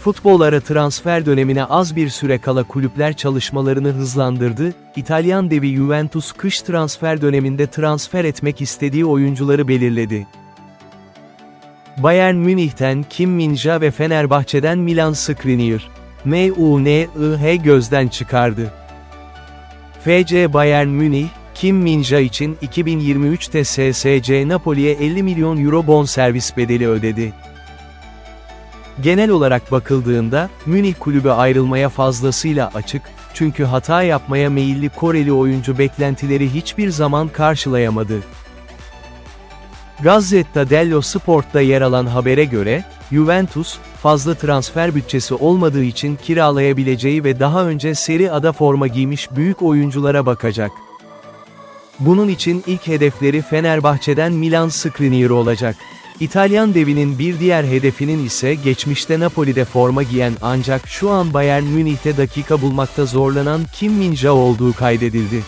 Futbol ara transfer dönemine az bir süre kala kulüpler çalışmalarını hızlandırdı, İtalyan devi Juventus kış transfer döneminde transfer etmek istediği oyuncuları belirledi. Bayern Münih'ten Kim Min-jae ve Fenerbahçe'den Milan Skriniar, M.U.N.I.H. gözden çıkardı. FC Bayern Münih, Kim Min-jae için 2023'te SSC Napoli'ye 50 milyon euro bonservis bedeli ödedi. Genel olarak bakıldığında, Münih kulübü ayrılmaya fazlasıyla açık, çünkü hata yapmaya meyilli Koreli oyuncu beklentileri hiçbir zaman karşılayamadı. Gazzetta dello Sport'ta yer alan habere göre, Juventus, fazla transfer bütçesi olmadığı için kiralayabileceği ve daha önce Serie A'da forma giymiş büyük oyunculara bakacak. Bunun için ilk hedefleri Fenerbahçe'den Milan Skriniar olacak. İtalyan devinin bir diğer hedefinin ise geçmişte Napoli'de forma giyen ancak şu an Bayern Münih'te dakika bulmakta zorlanan Kim Min-jae olduğu kaydedildi.